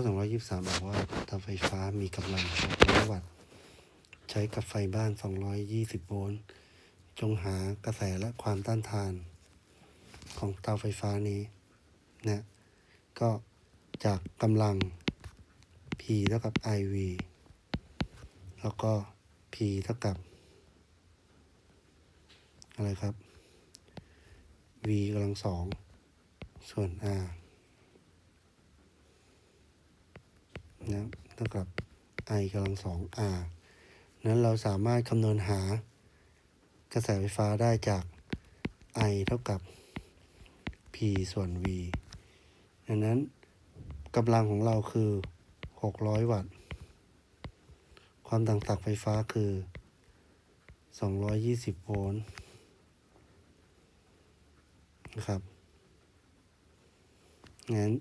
อ 223 บอกว่าเตาไฟฟ้ามีกำลัง600วัตต์ ใช้กับไฟบ้าน 220 โวลต์ จงหากระแสและความต้านทาน ของเตาไฟฟ้านี้นะก็จากกำลัง P เท่ากับ IV แล้วก็ P เท่ากับ อะไรครับ V กำลังสองส่วน R นะเท่ากับ I กำลังสอง R นั้นเราสามารถคำนวณหากระแสไฟฟ้าได้จาก I เท่ากับ P ส่วน V ดังนั้นกำลังของเราคือ 600 วัตต์ ความต่างศักย์ไฟฟ้าคือ 220 โวลต์นะครับงั้น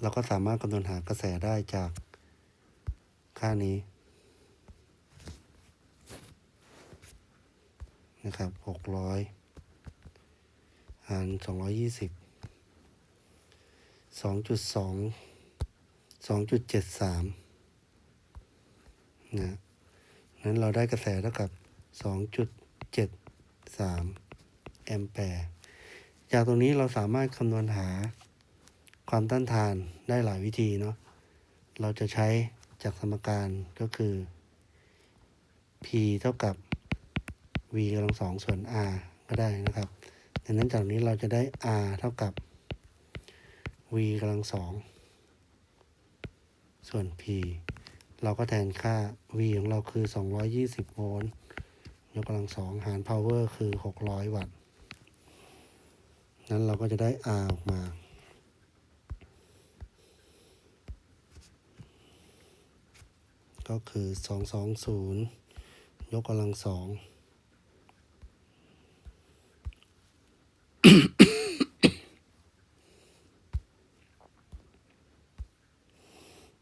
เราก็สามารถคำนวณหากระแสได้จาก ค่านี้นะครับหกร้อยหารสองร้อยยี่สิบสองจุดสองสองจุดเจ็ดสามนะนั้นเราได้กระแสเท่ากับสองจุดเจ็ดสามแอมแปร์จากตรงนี้เราสามารถคำนวณหาความต้านทานได้หลายวิธีเนาะ เราจะใช้ จากสมการก็คือ P เท่ากับ v กำลังสองส่วน r ก็ได้นะครับดังนั้นจากนี้เราจะได้ r เท่ากับ v กำลังสองส่วน p เราก็แทนค่า v ของเราคือ 220 โวลต์ยกกำลังสองหาร power คือ 600 วัตต์ นั้นเราก็จะได้ r ออกมา ก็คือ 220 ยกกำลังสอง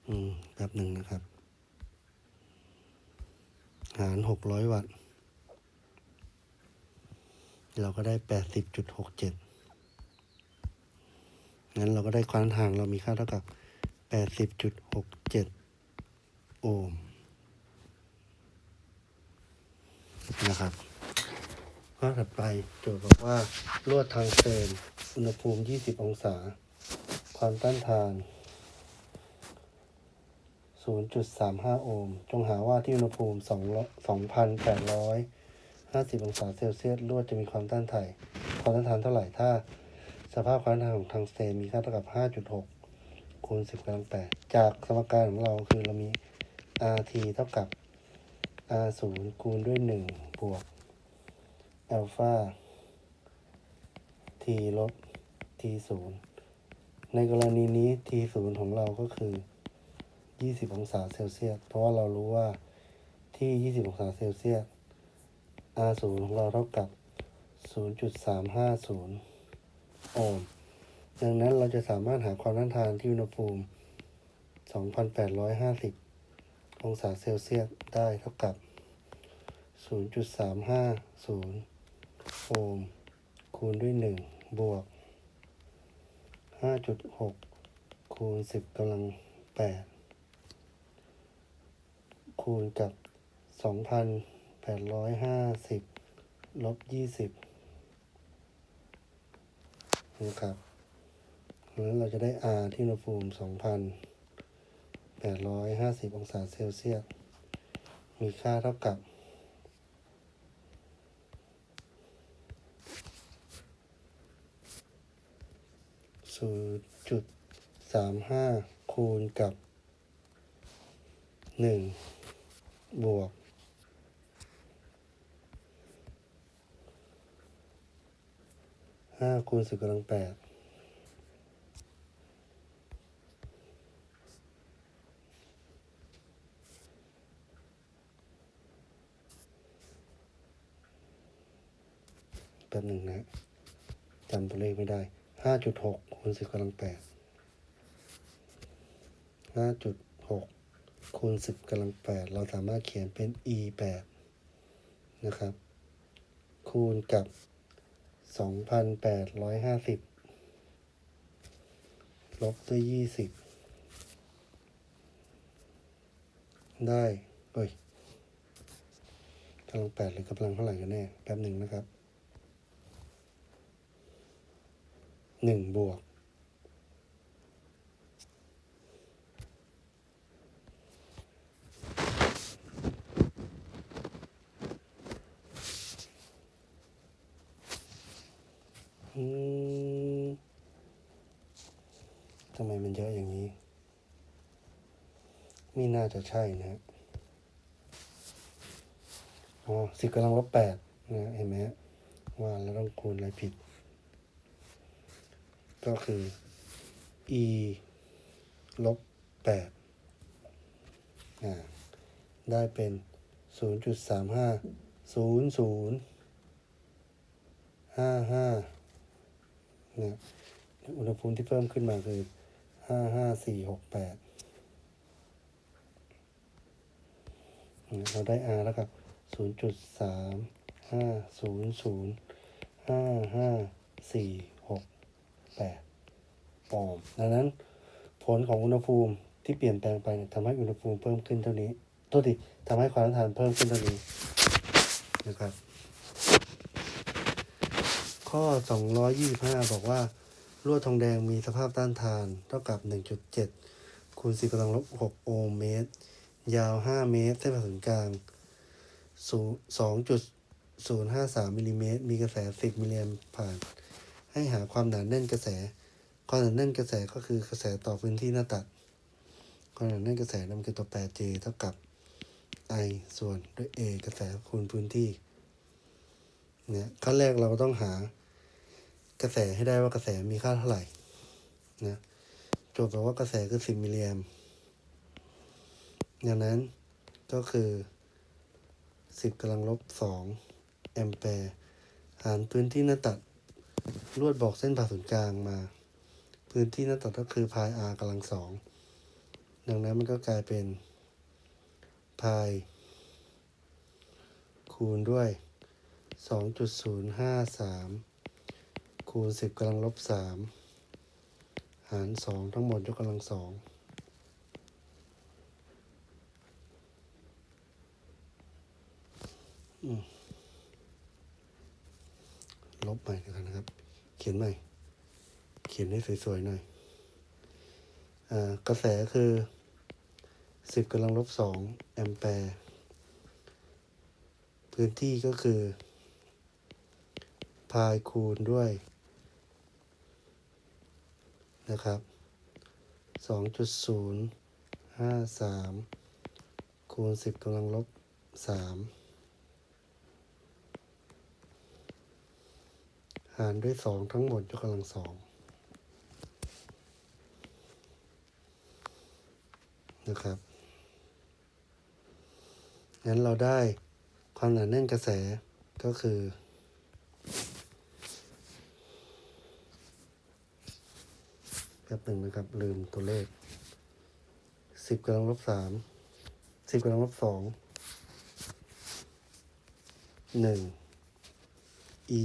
อืมแบบหนึ่งนะครับ หารหกร้อยวัตต์ เราก็ได้แปดสิบจุดหกเจ็ดงั้นเราก็ได้ความห่างเรามีค่าเท่ากับแปดสิบจุดหกเจ็ดโอห์ม นะครับ ข้อถัดไปโจทย์บอกว่าลวดทางเซนอุณหภูมิ 20 องศา ความต้านทาน 0.35 โอห์ม จงหาว่าที่อุณหภูมิ2 2,850 องศาเซลเซียสลวดจะมีความต้านทานความต้านทานเท่าไหร่ถ้าสภาพความต้านทานของทางเซนมีค่าเท่ากับ 5.6คูณ10กำลัง8จากสมการของเราคือเรามี RT เท่ากับ R0 คูณด้วย 1 บวกอัลฟา t ลบ t ศูนย์ในกรณีนี้ t ศูนย์ของเราก็คือ 20 องศาเซลเซียส เพราะว่าเรารู้ว่าที่ 20 องศาเซลเซียส R ศูนย์ของเราเท่ากับ 0.350 โอห์ม ดังนั้นเราจะสามารถหาความต้านทานที่อุณหภูมิ 2,850 องศาเซลเซียสได้เท่ากับ 0.350 โอห์มคูณด้วย 1 บวก 5.6 คูณ 10กำลัง 8 คูณกับ 2,850 ลบ 20นะครับเพราะนั้นเราจะได้ R ที่อุณหภูมิ 2,000 2,850 องศาเซลเซียส มีค่าเท่ากับศูนย์จุดสามห้าคูณกับหนึ่งบวกห้าคูณสิบกำลังแปดแป๊บหนึ่งนะจำตัวเลขไม่ได้ห้าจุดหกคูณสิบกำลังแปดห้าจุดหกคูณสิบกำลังแปดเราสามารถเขียนเป็น e แปดนะครับ คูณกับสองพันแปดร้อยห้าสิบลบด้วยยี่สิบได้ เอ้ยกำลังแปดหรือกำลังเท่าไหร่กันแน่ แป๊บหนึ่งนะครับ หนึ่งบวกอืมทำไมมันเยอะอย่างนี้ ไม่น่าจะใช่นะ อ๋อสิบกำลังลบแปดนะ เห็นไหมว่าแล้วต้องคูณอะไรผิด ก็คือ e ลบแปดได้เป็นศูนย์จุดสามห้าศูนย์ศูนย์ห้าห้าอุณหภูมิที่เพิ่มขึ้นมาคือห้าห้าสี่หกแปดเราได้ r แล้วครับศูนย์จุดสา ไปป้อมดังนั้นผลของอุณหภูมิที่เปลี่ยนแปลงไปเนี่ยทำให้อุณหภูมิเพิ่มขึ้นเท่านี้โทษทีทำให้ความต้านทานเพิ่มขึ้นเท่านี้นะครับ ข้อ 225 บอกว่าลวดทองแดงมีสภาพต้านทานเท่ากับ 1.7คูณ10กำลังลบ6โอห์มเมตร ยาว 5 เมตรเส้นผ่าศูนย์กลาง 2.053มิลลิเมตร มีกระแส 10 มิลลิแอมผ่าน ให้หาความหนาแน่นกระแส ความหนาแน่นกระแสก็คือกระแสต่อพื้นที่หน้าตัด ความหนาแน่นกระแสนั่นคือตัวแปร J เท่ากับ I ส่วนด้วย A กระแสคูณพื้นที่ เนี่ยขั้นแรกเราก็ต้องหากระแสให้ได้ว่ากระแสมีค่าเท่าไหร่ นะโจทย์บอกว่ากระแสคือ10มิลลิแอมป์ดังนั้นก็คือ10กำลังลบ2แอมแปร์ หารพื้นที่หน้าตัด ลวดบอกเส้นผ่าศูนย์กลางมา พื้นที่หน้าตัดก็คือพาย r กำลังสองดังนั้นมันก็กลายเป็นพายคูณด้วยสองจุดศูนย์ห้าสามคูณสิบกำลังลบสามหารสองทั้งหมดยกกำลังสองอืม ลบใหม่กันนะครับ เขียนใหม่ เขียนให้สวยๆหน่อยอกระแสคือ 10กำลังลบ2แอมแปร์ พื้นที่ก็คือ พายคูณด้วย นะครับ 2.053 คูณ 10กำลังลบ3 หารด้วยสองทั้งหมดยกกำลังสองนะครับงั้นเราได้ความหนาแน่นกระแสก็คือแป๊บหนึ่งนะครับ ลืมตัวเลขสิบกำลังลบสามสิบกำลังลบสองหนึ่ง e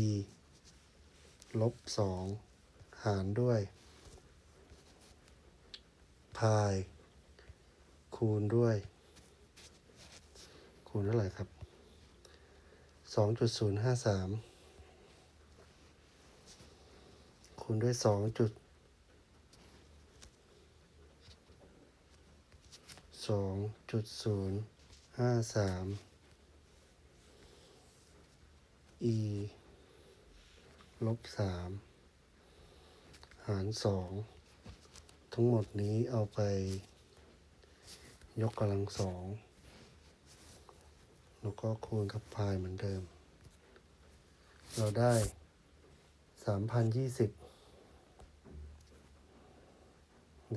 ลบสองหารด้วย พาย คูณด้วย คูณเท่าไหร่ครับสองจุดศูนย์ห้าสามคูณด้วยสองจุดสองจุดศูนย์ห้าสาม e ลบสามหารสองทั้งหมดนี้เอาไป ยกกำลังสองแล้วก็คูณกับพายเหมือนเดิม เราได้สามพันยี่สิบ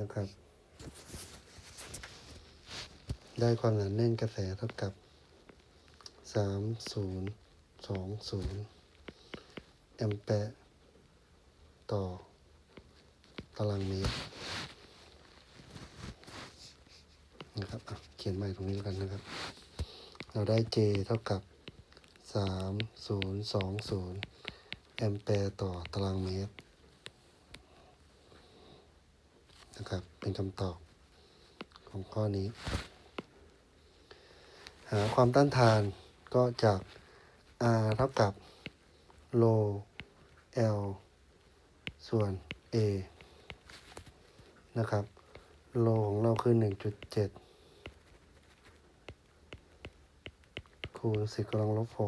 นะครับ ได้ความหนาแน่นกระแสเท่ากับสามศูนย์สองศูนย์ แอมแปร์ต่อตารางเมตรนะครับอะเขียนใหม่ตรงนี้แล้วกันนะครับ เราได้ J เท่ากับ 3020 แอมแปร์ต่อตารางเมตรนะครับ เป็นคำตอบของข้อนี้ หาความต้านทานก็จาก R เท่ากับ โล L ส่วน A นะครับโลของเราคือ 1.7 คูณ 10กำลังลบ 6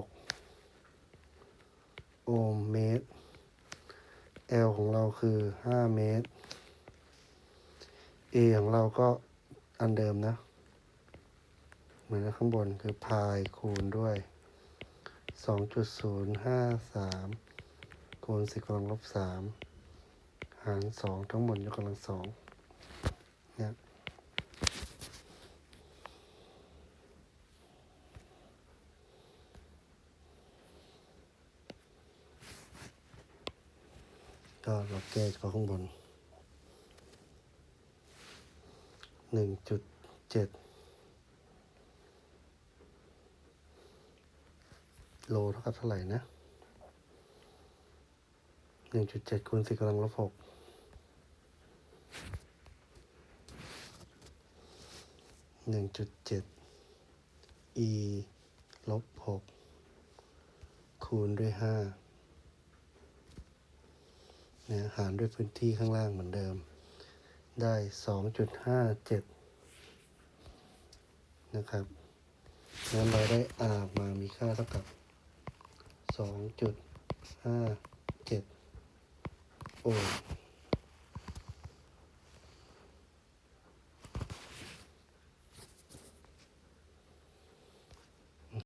โอห์มเมตร L ของเราคือ 5 เมตร A ของเราก็อันเดิมนะ เหมือนข้างบนคือพายคูณด้วย 2.053คูณ10กำลังลบ3หาร2ทั้งหมดยกกำลัง2เนี่ยก็เราแก้เฉพาะข้างบนหนึ่งจุดเจ็ด โลเท่ากับเท่าไหร่นะหนึ่งจุดเจ็ดคูณสี่กำลังลบหกหนึ่งจุดเจ็ด e ลบหกคูณด้วยห้าเนี่ยหารด้วยพื้นที่ข้างล่างเหมือนเดิม ได้สองจุดห้าเจ็ดนะครับงั้นเราได้ r มามีค่าเท่ากับ สองจุดห้าเจ็ดโอห์